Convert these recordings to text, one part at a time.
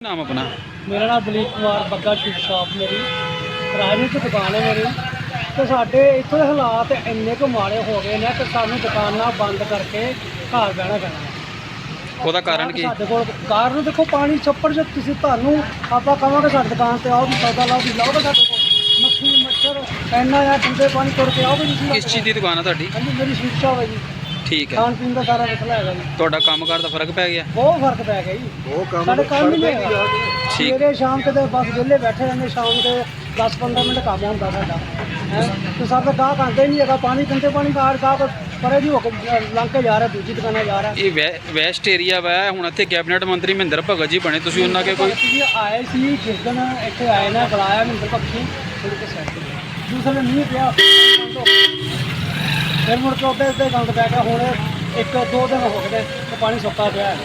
ਨਾਮ ਆਪਣਾ? ਮੇਰਾ ਨਾਮ ਦਲੀਪ ਕੁਮਾਰ ਬੱਗਾ ਸ਼ੂਟ ਸ਼ਾਪ ਮੇਰੀ। ਰਾਜਨੀਤ ਦੁਕਾਨ ਹੈ ਮੇਰੀ। ਤੇ ਸਾਡੇ ਇੱਥੋਂ ਦੇ ਹਾਲਾਤ ਇੰਨੇ ਕੁ ਮਾੜੇ ਹੋ ਗਏ ਨੇ ਕਿ ਸਾਨੂੰ ਦੁਕਾਨਾਂ ਬੰਦ ਕਰਕੇ ਘਰ ਬਹਿਣਾ ਪੈਣਾ। ਉਹਦਾ ਕਾਰਨ ਕੀ? ਸਾਡੇ ਕੋਲ ਕਾਰਨ ਦੇਖੋ ਪਾਣੀ ਛੱਪੜ ਜੇ ਤੁਸੀਂ ਤੁਹਾਨੂੰ ਆਪਾਂ ਕਹਾਂਗੇ ਸਾਡੀ ਦੁਕਾਨ ਤੇ ਆਓ ਵੀ ਸੌਦਾ ਲਾਓ ਵੀ ਲਾਓ ਸਾਡੇ ਕੋਲ ਮੱਖੀ ਮੱਛਰ ਇੰਨਾ ਆ ਠੰਡੇ ਪਾਣੀ ਤੁਰ ਕੇ ਆਓ ਵੀ ਤੁਸੀਂ ਕਿਸ ਚੀਜ਼ ਦੀ ਦੁਕਾਨ ਆ ਤੁਹਾਡੀ? ਹਾਂਜੀ ਮੇਰੀ ਸ਼ੂਟ ਸ਼ਾਪ ਹੈ ਜੀ ਠੀਕ ਹੈ। ਖਾਣ ਪੀਣ ਦਾ ਸਾਰਾ ਮਸਲਾ ਹੈਗਾ ਜੀ। ਤੁਹਾਡਾ ਕੰਮਕਾਰ ਦਾ ਫ਼ਰਕ ਪੈ ਗਿਆ? ਬਹੁਤ ਫ਼ਰਕ ਪੈ ਗਿਆ ਜੀ। ਉਹ ਕੰਮ ਸਾਡੇ ਕੰਮ ਹੀ ਨਹੀਂ ਹੈਗਾ। ਠੀਕ। ਸਵੇਰੇ ਸ਼ਾਮ ਕਿਤੇ ਬਸ ਵਿਹਲੇ ਬੈਠੇ ਰਹਿੰਦੇ ਸ਼ਾਮ ਦੇ 10-15 ਮਿੰਟ ਕੰਮ ਹੁੰਦਾ ਸਾਡਾ। ਹੈਂ? ਤੇ ਸਾਡਾ ਗਾਹਕ ਆਉਂਦਾ ਹੀ ਨਹੀਂ ਹੈਗਾ। ਪਾਣੀ ਕੰਟੇ ਪਾਣੀ ਕਾਰ ਗਾਹਕ ਪਰੇ ਦੀ ਹੋ ਕੇ ਲੰਘ ਕੇ ਜਾ ਰਿਹਾ ਦੂਜੀ ਦੁਕਾਨਾਂ ਜਾ ਰਿਹਾ। ਇਹ ਵੈ- ਵੈਸਟ ਏਰੀਆ ਵਾ ਹੁਣ ਇੱਥੇ ਕੈਬਨਿਟ ਮੰਤਰੀ ਮਹਿੰਦਰ ਭਗਤ ਜੀ ਬਣੇ। ਤੁਸੀਂ ਉਹਨਾਂ ਕੇ ਕੋਈ ਜੀ ਆਏ ਸੀ ਜਿਸ ਦਿਨ ਇੱਥੇ ਆਏ ਨੇ ਬੁਲਾਇਆ ਮਹਿੰਦਰ ਥੋੜੀ ਕੇ ਸਾਈਡ ਤੇ ਦੂਸਰੇ ਨਹੀਂ ਪਿਆ। ਫਿਰ ਮੁੜ ਕੇ ਉੱਤੇ ਉੱਤੇ ਗੰਦ ਪੈ ਗਿਆ ਹੁਣ ਇੱਕ ਦੋ ਦਿਨ ਹੋ ਗਏ ਤੇ ਪਾਣੀ ਸੁੱਕਾ ਪਿਆ ਹੈ।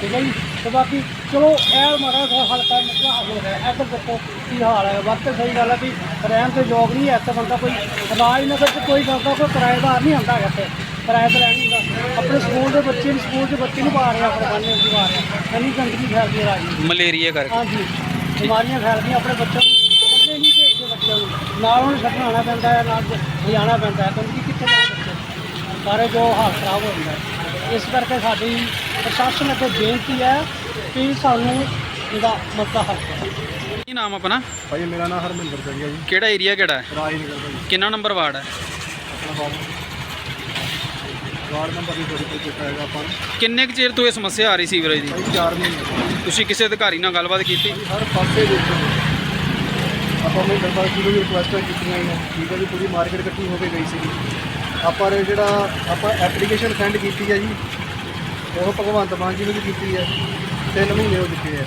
ਠੀਕ ਹੈ ਜੀ? ਤੇ ਬਾਕੀ ਚਲੋ ਇਹ ਮਾੜਾ ਜਿਹਾ ਹਲਕਾ ਮਸਲਾ ਹੱਲ ਹੋ ਗਿਆ ਇੱਧਰ ਦੇਖੋ ਕੀ ਹਾਲ ਹੈ। ਵਕਤ ਸਹੀ ਗੱਲ ਹੈ ਵੀ ਰਹਿਣ ਤੇ ਯੋਗ ਨਹੀਂ ਹੈ ਇੱਥੇ ਬੰਦਾ ਕੋਈ। ਰਾਜਨਗਰ ਚ ਕੋਈ ਕਰਦਾ ਕੋਈ ਕਿਰਾਏਦਾਰ ਨਹੀਂ ਆਉਂਦਾ ਇੱਥੇ। ਕਿਰਾਏ ਤੇ ਰਹਿ ਨਹੀਂ ਹੁੰਦਾ। ਆਪਣੇ ਸਕੂਲ ਦੇ ਬੱਚੇ ਨੂੰ ਸਕੂਲ ਦੇ ਬੱਚੇ ਨੂੰ ਪਾ ਰਿਹਾ ਆਪਣੇ ਬੰਨੇ ਨੂੰ ਪਾ ਰਿਹਾ ਇੰਨੀ ਗੰਦਗੀ ਫੈਲਦੀ ਹੈ ਰਾਜਨੀਤੀ ਮਲੇਰੀਆ ਕਰਕੇ। ਹਾਂਜੀ। ਬਿਮਾਰੀਆਂ ਫੈਲਦੀਆਂ ਆਪਣੇ ਬੱਚਿਆਂ ਨੂੰ। ਨਹੀਂ ਭੇਜਦੇ ਬੱਚਿਆਂ ਨੂੰ। ਨਾਲ ਉਹਨੂੰ ਛੱਡਣ ਪੈਂਦਾ ਹੈ ਨਾਲ ਲਿਜਾਣਾ ਪੈਂਦਾ ਹੈ। ਕਿਉਂਕਿ ਕਿੱਥੇ ਜਾਣ। ਸਾਰੇ ਜੋ ਹਾਲ ਖਰਾਬ ਹੋ ਜਾਂਦਾ ਹੈ। ਇਸ ਕਰਕੇ ਸਾਡੀ ਪ੍ਰਸ਼ਾਸਨ ਅੱਗੇ ਬੇਨਤੀ ਹੈ ਕਿ ਸਾਨੂੰ ਇਹਦਾ ਮਸਲਾ ਹੱਲ ਕਰੋ। ਕੀ ਨਾਮ ਆਪਣਾ? ਭਾਈ ਮੇਰਾ ਨਾਮ ਹਰਮਿੰਦਰ ਸਿੰਘ ਹੈ ਜੀ। ਕਿਹੜਾ ਏਰੀਆ ਕਿਹੜਾ ਹੈ? ਰਾਜਨਗਰ ਭਾਈ ਕਿੰਨਾ ਨੰਬਰ ਵਾਰਡ ਹੈ? ਆਪਣਾ ਬਾਬੂ ਵਾਰਡ ਨੰਬਰ ਦੀ ਹੈਗਾ ਆਪਾਂ ਨੂੰ। ਕਿੰਨੇ ਕੁ ਚਿਰ ਤੋਂ ਇਹ ਸਮੱਸਿਆ ਆ ਰਹੀ ਸੀਵਰੇਜ ਦੀ? ਭਾਈ 4 ਮਹੀਨੇ ਤੁਸੀਂ ਕਿਸੇ ਅਧਿਕਾਰੀ ਨਾਲ ਗੱਲਬਾਤ ਕੀਤੀ? ਹਰ ਪਾਸੇ ਦੇਖੋ। ਆਪਾਂ ਨੂੰ ਦਰਬਾਰ ਜੀ ਨੂੰ ਰਿਕੁਐਸਟਾਂ ਕੀਤੀਆਂ ਨੇ ਠੀਕ ਹੈ ਜੀ ਪੂਰੀ ਮਾਰਕੀਟ ਇਕੱਠੀ ਹੋ ਕੇ ਗਈ ਸੀਗੀ। ਆਪਾਂ ਨੇ ਜਿਹੜਾ ਆਪਾਂ ਐਪਲੀਕੇਸ਼ਨ ਸੈਂਡ ਕੀਤੀ ਹੈ ਜੀ, ਉਹ ਭਗਵੰਤ ਮਾਨ ਜੀ ਨੂੰ ਵੀ ਕੀਤੀ ਹੈ, ਤਿੰਨ ਮਹੀਨੇ ਹੋ ਚੁੱਕੇ ਹੈ।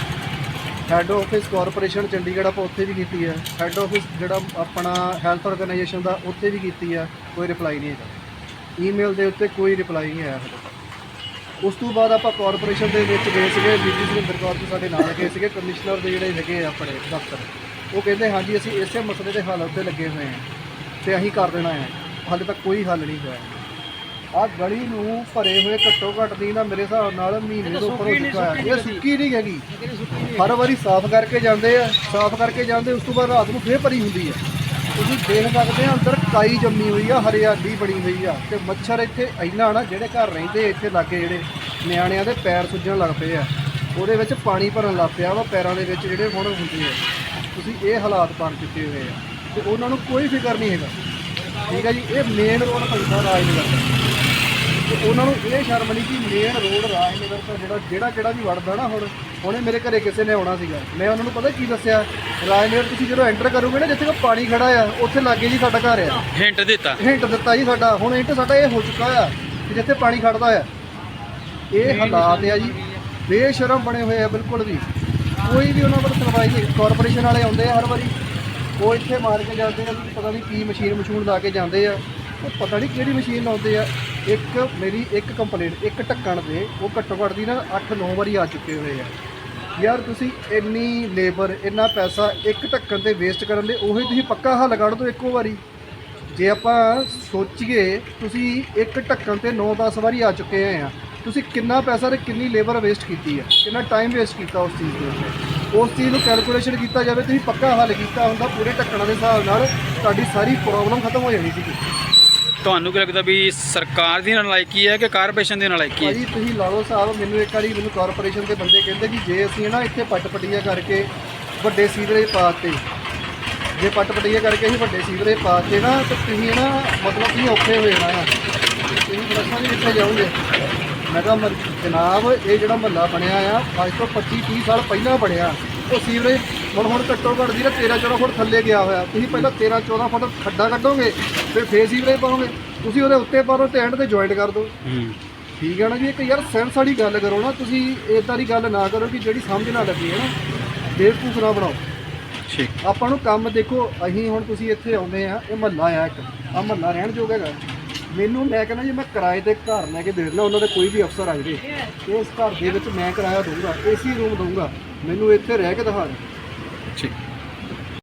ਹੈੱਡ ਆਫਿਸ ਕਾਰਪੋਰੇਸ਼ਨ ਚੰਡੀਗੜ੍ਹ ਆਪਾਂ ਉੱਥੇ ਵੀ ਕੀਤੀ ਹੈ। ਹੈੱਡ ਆਫਿਸ ਜਿਹੜਾ ਆਪਣਾ ਹੈਲਥ ਆਰਗੇਨਾਈਜੇਸ਼ਨ ਦਾ, ਉੱਥੇ ਵੀ ਕੀਤੀ ਹੈ, ਕੋਈ ਰਿਪਲਾਈ ਨਹੀਂ ਹੈਗਾ। ਈਮੇਲ ਦੇ ਉੱਤੇ ਕੋਈ ਰਿਪਲਾਈ ਨਹੀਂ ਆਇਆ ਉਸ ਤੋਂ ਬਾਅਦ ਆਪਾਂ ਕਾਰਪੋਰੇਸ਼ਨ ਦੇ ਵਿੱਚ ਗਏ ਸੀਗੇ ਬੀਬੀ ਸੁਰਿੰਦਰ ਕੌਰ ਜੀ ਸਾਡੇ ਨਾਲ ਗਏ ਸੀਗੇ ਕਮਿਸ਼ਨਰ ਦੇ ਜਿਹੜੇ ਹੈਗੇ ਆ ਆਪਣੇ ਦਫ਼ਤਰ। ਉਹ ਕਹਿੰਦੇ, ਹਾਂਜੀ, ਅਸੀਂ ਇਸੇ ਮਸਲੇ ਦੇ ਹੱਲ ਉੱਤੇ ਲੱਗੇ ਹੋਏ ਹਾਂ ਤੇ ਅਸੀਂ ਕਰ ਦੇਣਾ ਹੈ। ਹਾਲੇ ਤੱਕ ਕੋਈ ਹੱਲ ਨਹੀਂ ਹੋਇਆ। ਆਹ ਗਲੀ ਨੂੰ ਭਰੇ ਹੋਏ ਘੱਟੋ ਘੱਟ ਦੀ ਨਾ ਮੇਰੇ ਹਿਸਾਬ ਨਾਲ ਮਹੀਨੇ ਤੋਂ ਉੱਪਰ ਹੋ ਚੁੱਕਾ ਹੈ ਇਹ ਸੁੱਕੀ ਨਹੀਂ ਹੈਗੀ। ਹਰ ਵਾਰੀ ਸਾਫ਼ ਕਰਕੇ ਜਾਂਦੇ ਆ ਸਾਫ਼ ਕਰਕੇ ਜਾਂਦੇ ਉਸ ਤੋਂ ਬਾਅਦ ਰਾਤ ਨੂੰ ਫੇਰ ਭਰੀ ਹੁੰਦੀ ਆ। ਤੁਸੀਂ ਦੇਖ ਸਕਦੇ ਆ ਅੰਦਰ ਕਾਈ ਜੰਮੀ ਹੋਈ ਆ ਹਰਿਆਲੀ ਬਣੀ ਹੋਈ ਆ ਤੇ ਮੱਛਰ ਇੱਥੇ ਇੰਨਾ ਨਾ ਜਿਹੜੇ ਘਰ ਰਹਿੰਦੇ ਇੱਥੇ ਲਾਗੇ ਜਿਹੜੇ ਨਿਆਣਿਆਂ ਦੇ ਪੈਰ ਸੁੱਜਣ ਲੱਗ ਪਏ ਆ। ਉਹਦੇ ਵਿੱਚ ਪਾਣੀ ਭਰਨ ਲੱਗ ਪਿਆ ਵਾ ਪੈਰਾਂ ਦੇ ਵਿੱਚ ਜਿਹੜੇ ਹੁਣ ਹੁੰਦੇ ਆ। ਤੁਸੀਂ ਇਹ ਹਾਲਾਤ ਬਣ ਚੁੱਕੇ ਹੋਏ ਆ। ਤੇ ਉਹਨਾਂ ਨੂੰ ਕੋਈ ਫਿਕਰ ਨਹੀਂ ਹੈਗਾ। ਠੀਕ ਹੈ ਜੀ ਇਹ ਮੇਨ ਰੋਡ ਪੈਂਦਾ ਰਾਜਨਗਰ ਤੇ ਉਹਨਾਂ ਨੂੰ ਇਹ ਸ਼ਰਮ ਨਹੀਂ ਕਿ ਮੇਨ ਰੋਡ ਰਾਜਨਗਰ ਦਾ ਜਿਹੜਾ ਜਿਹੜਾ ਜਿਹੜਾ ਵੀ ਵੜਦਾ ਨਾ ਹੁਣ ਹੁਣੇ ਮੇਰੇ ਘਰੇ ਕਿਸੇ ਨੇ ਆਉਣਾ ਸੀਗਾ। ਮੈਂ ਉਹਨਾਂ ਨੂੰ ਪਤਾ ਕੀ ਦੱਸਿਆ? ਰਾਜਨਗਰ ਤੁਸੀਂ ਜਦੋਂ ਐਂਟਰ ਕਰੋਗੇ ਨਾ ਜਿੱਥੇ ਕੋ ਪਾਣੀ ਖੜਾ ਆ ਉੱਥੇ ਲਾਗੇ ਜੀ ਸਾਡਾ ਘਰ ਆ। ਹਿੰਟ ਦਿੱਤਾ। ਹਿੰਟ ਦਿੱਤਾ ਜੀ ਸਾਡਾ। ਹੁਣ ਹਿੰਟ ਸਾਡਾ ਇਹ ਹੋ ਚੁੱਕਾ ਆ ਕਿ ਜਿੱਥੇ ਪਾਣੀ ਖੜਦਾ ਆ। ਇਹ ਹਾਲਾਤ ਆ ਜੀ। ਬੇਸ਼ਰਮ ਬਣੇ ਹੋਏ ਆ ਬਿਲਕੁਲ ਵੀ। ਕੋਈ ਵੀ ਉਹਨਾਂ ਵੱਲ ਸੁਣਵਾਈ ਨਹੀਂ। ਕਾਰਪੋਰੇਸ਼ਨ ਵਾਲੇ ਆਉਂਦੇ ਆ ਹਰ ਵਾਰੀ। ਉਹ ਇੱਥੇ ਮਾਰ ਕੇ ਜਾਂਦੇ ਆ ਵੀ ਪਤਾ ਨਹੀਂ ਕੀ ਮਸ਼ੀਨ ਮਸ਼ੂਨ ਲਾ ਕੇ ਜਾਂਦੇ ਆ। ਉਹ ਪਤਾ ਨਹੀਂ ਕਿਹੜੀ ਮਸ਼ੀਨ ਲਾਉਂਦੇ ਆ। ਇੱਕ ਮੇਰੀ ਇੱਕ ਕੰਪਲੇਂਟ ਇੱਕ ਢੱਕਣ ਦੇ, ਉਹ ਘੱਟੋ ਘੱਟ ਦੀ ਨਾ 8-9 ਵਾਰੀ ਆ ਚੁੱਕੇ ਹੋਏ ਆ। ਯਾਰ ਤੁਸੀਂ ਇੰਨੀ ਲੇਬਰ ਇੰਨਾ ਪੈਸਾ ਇੱਕ ਢੱਕਣ ਤੇ ਵੇਸਟ ਕਰਨ ਦੇ, ਉਹੀ ਤੁਸੀਂ ਪੱਕਾ ਹੱਲ ਕੱਢ ਦਿਓ ਇੱਕੋ ਵਾਰੀ। ਜੇ ਆਪਾਂ ਸੋਚੀਏ, ਤੁਸੀਂ ਇੱਕ ਢੱਕਣ ਤੇ 9-10 ਵਾਰੀ ਆ ਚੁੱਕੇ ਆ। ਤੁਸੀਂ ਕਿੰਨਾ ਪੈਸਾ ਤੇ ਕਿੰਨੀ ਲੇਬਰ ਵੇਸਟ ਕੀਤੀ ਹੈ ਕਿੰਨਾ ਟਾਈਮ ਵੇਸਟ ਕੀਤਾ ਉਸ ਚੀਜ਼ ਦੇ ਉੱਤੇ? ਉਸ ਚੀਜ਼ ਨੂੰ ਕੈਲਕੂਲੇਸ਼ਨ ਕੀਤਾ ਜਾਵੇ ਤੁਸੀਂ ਪੱਕਾ ਹੱਲ ਕੀਤਾ ਹੁੰਦਾ ਪੂਰੇ ਢੱਕਣਾਂ ਦੇ ਹਿਸਾਬ ਨਾਲ ਤੁਹਾਡੀ ਸਾਰੀ ਪ੍ਰੋਬਲਮ ਖਤਮ ਹੋ ਜਾਣੀ ਸੀ ਤੁਹਾਨੂੰ ਕੀ ਲੱਗਦਾ ਵੀ ਸਰਕਾਰ ਦੀ ਨਲਾਇਕੀ ਹੈ ਕਿ ਕਾਰਪੋਰੇਸ਼ਨ ਦੀ ਨਲਾਇਕੀ ਹੈ? ਭਾਜੀ ਤੁਸੀਂ ਲਾ ਲਓ ਸਾਹਿਬ ਮੈਨੂੰ ਇੱਕ ਵਾਰੀ ਮੈਨੂੰ ਕਾਰਪੋਰੇਸ਼ਨ ਦੇ ਬੰਦੇ ਕਹਿੰਦੇ ਕਿ ਜੇ ਅਸੀਂ ਨਾ ਇੱਥੇ ਪੱਟ ਪਟੀਆਂ ਕਰਕੇ ਵੱਡੇ ਸੀਵਰੇਜ ਪਾਤੇ ਜੇ ਪੱਟ ਪਟੀਆਂ ਕਰਕੇ ਅਸੀਂ ਵੱਡੇ ਸੀਵਰੇਜ ਪਾਤੇ ਨਾ ਤੇ ਤੁਸੀਂ ਨਾ ਮਤਲਬ ਤੁਸੀਂ ਔਖੇ ਹੋ ਜਾਣਾ ਤੁਸੀਂ ਫਲਸ਼ਾਂ ਦੇ ਕਿੱਥੇ ਜਾਓਗੇ। ਮੈਂ ਕਿਹਾ ਮਰ- ਜਨਾਬ ਇਹ ਜਿਹੜਾ ਮਹੱਲਾ ਬਣਿਆ ਆ ਅੱਜ ਤੋਂ 25 30 ਸਾਲ ਪਹਿਲਾਂ ਬਣਿਆ। ਉਹ ਸੀਵਰੇਜ ਹੁਣ ਹੁਣ ਘੱਟੋ ਘੱਟ ਦੀ ਨਾ 13 14 ਫੁੱਟ ਥੱਲੇ ਗਿਆ ਹੋਇਆ। ਤੁਸੀਂ ਪਹਿਲਾਂ 13 14 ਫੁੱਟ ਖੱਡਾ ਕੱਢੋਗੇ ਫਿਰ ਫੇਰ ਸੀਵਰੇਜ ਪਾਓਗੇ। ਤੁਸੀਂ ਉਹਦੇ ਉੱਤੇ ਪਾਓ ਤੇ ਐਂਡ ਤੇ ਜੁਆਇੰਟ ਕਰ ਦਿਓ। ਹੂੰ। ਠੀਕ ਹੈ ਨਾ ਜੀ ਇੱਕ ਯਾਰ ਸੈਂਸ ਵਾਲੀ ਗੱਲ ਕਰੋ ਨਾ ਤੁਸੀਂ ਇਦਾਂ ਦੀ ਗੱਲ ਨਾ ਕਰੋ ਕਿ ਜਿਹੜੀ ਸਮਝ ਨਾ ਲੱਗੇ ਹੈ ਨਾ ਬੇਵਕੂਫ ਨਾ ਬਣਾਓ। ਠੀਕ। ਆਪਾਂ ਨੂੰ ਕੰਮ ਦੇਖੋ ਅਸੀਂ ਹੁਣ ਤੁਸੀਂ ਇੱਥੇ ਆਉਂਦੇ ਆ ਇਹ ਮਹੱਲਾ ਆ ਇੱਕ। ਆ ਮਹੱਲਾ ਰਹਿਣ ਯੋਗ ਹੈਗਾ। ਮੈਨੂੰ ਮੈਂ ਕਹਿੰਦਾ ਜੀ, ਮੈਂ ਕਿਰਾਏ ਤੇ ਘਰ ਲੈ ਕੇ ਦੇ ਦਿੰਦਾ, ਉਹਨਾਂ ਦੇ ਕੋਈ ਵੀ ਅਫਸਰ ਆ ਜਾਵੇ। ਇਸ ਘਰ ਦੇ ਵਿੱਚ ਮੈਂ ਕਿਰਾਇਆ ਦਊਂਗਾ, ਏਸੀ ਰੂਮ ਦਊਂਗਾ। ਮੈਨੂੰ ਇੱਥੇ ਰਹਿ ਕੇ ਦਿਖਾ ਦੇ ਠੀਕ।